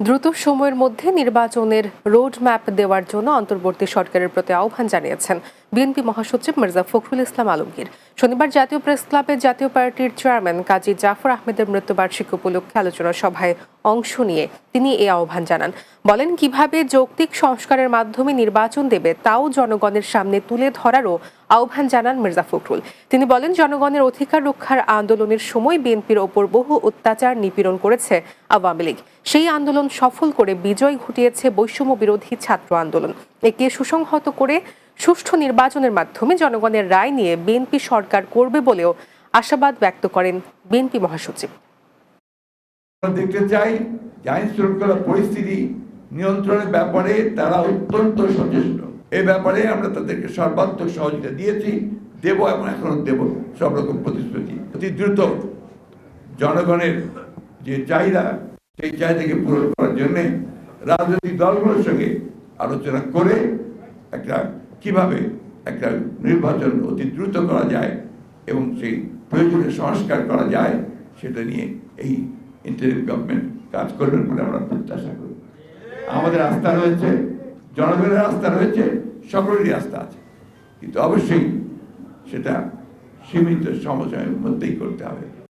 দ্রুত সময়ের মধ্যে নির্বাচনের রোড ম্যাপ দেওয়ার জন্য অন্তর্বর্তী সরকারের প্রতি আহ্বান জানিয়েছেন বিএনপি মহাসচিব মির্জা ফখরুল ইসলাম আলমগীর। শনিবার জাতীয় প্রেস ক্লাবে জাতীয় পার্টির চেয়ারম্যান কাজী জাফর আহমেদের মৃত্যুবার্ষিকী উপলক্ষে আলোচনা সভায় অংশ নিয়ে তিনি এই আহ্বান জানান। বলেন, কীভাবে যৌক্তিক সংস্কারের মাধ্যমে নির্বাচন দেবে তাও জনগণের সামনে তুলে ধরারও আহ্বান জানান মির্জা ফখরুল। তিনি বলেন, জনগণের অধিকার রক্ষার আন্দোলনের সময় বিএনপির ওপর বহু অত্যাচার নিপীড়ন করেছে আওয়ামী লীগ। সেই আন্দোলন সফল করে বিজয় ঘটিয়েছে বৈষম্য বিরোধী ছাত্র আন্দোলন। একে সুসংহত করে সুষ্ঠু নির্বাচনের মাধ্যমে জনগণের রায় নিয়ে বিএনপি সরকার করবে বলেও আশাবাদ ব্যক্ত করেন বিএনপি মহাসচিব। দেখতে চাই আইন শৃঙ্খলা পরিস্থিতি নিয়ন্ত্রণের ব্যাপারে তারা অত্যন্ত সচেষ্ট। এ ব্যাপারে আমরা তাদেরকে সর্বাত্মক সহযোগিতা দিয়েছি, দেব এবং এখনও দেব সব রকম প্রতিশ্রুতি। অতি দ্রুত জনগণের যে চাহিদা, সেই চাহিদাকে পূরণ করার জন্য রাজনৈতিক দলগুলোর সঙ্গে আলোচনা করে একটা কীভাবে একটা নির্বাচন অতি দ্রুত করা যায় এবং সেই প্রয়োজনীয় সংস্কার করা যায়, সেটা নিয়ে এই ইন্টারিম গভর্নমেন্ট কাজ করবেন বলে আমরা প্রত্যাশা করি। আমাদের আস্থা রয়েছে, জনগণের আস্থা রয়েছে, সকলেরই আস্থা আছে। কিন্তু অবশ্যই সেটা সীমিত সময়ের মধ্যেই করতে হবে।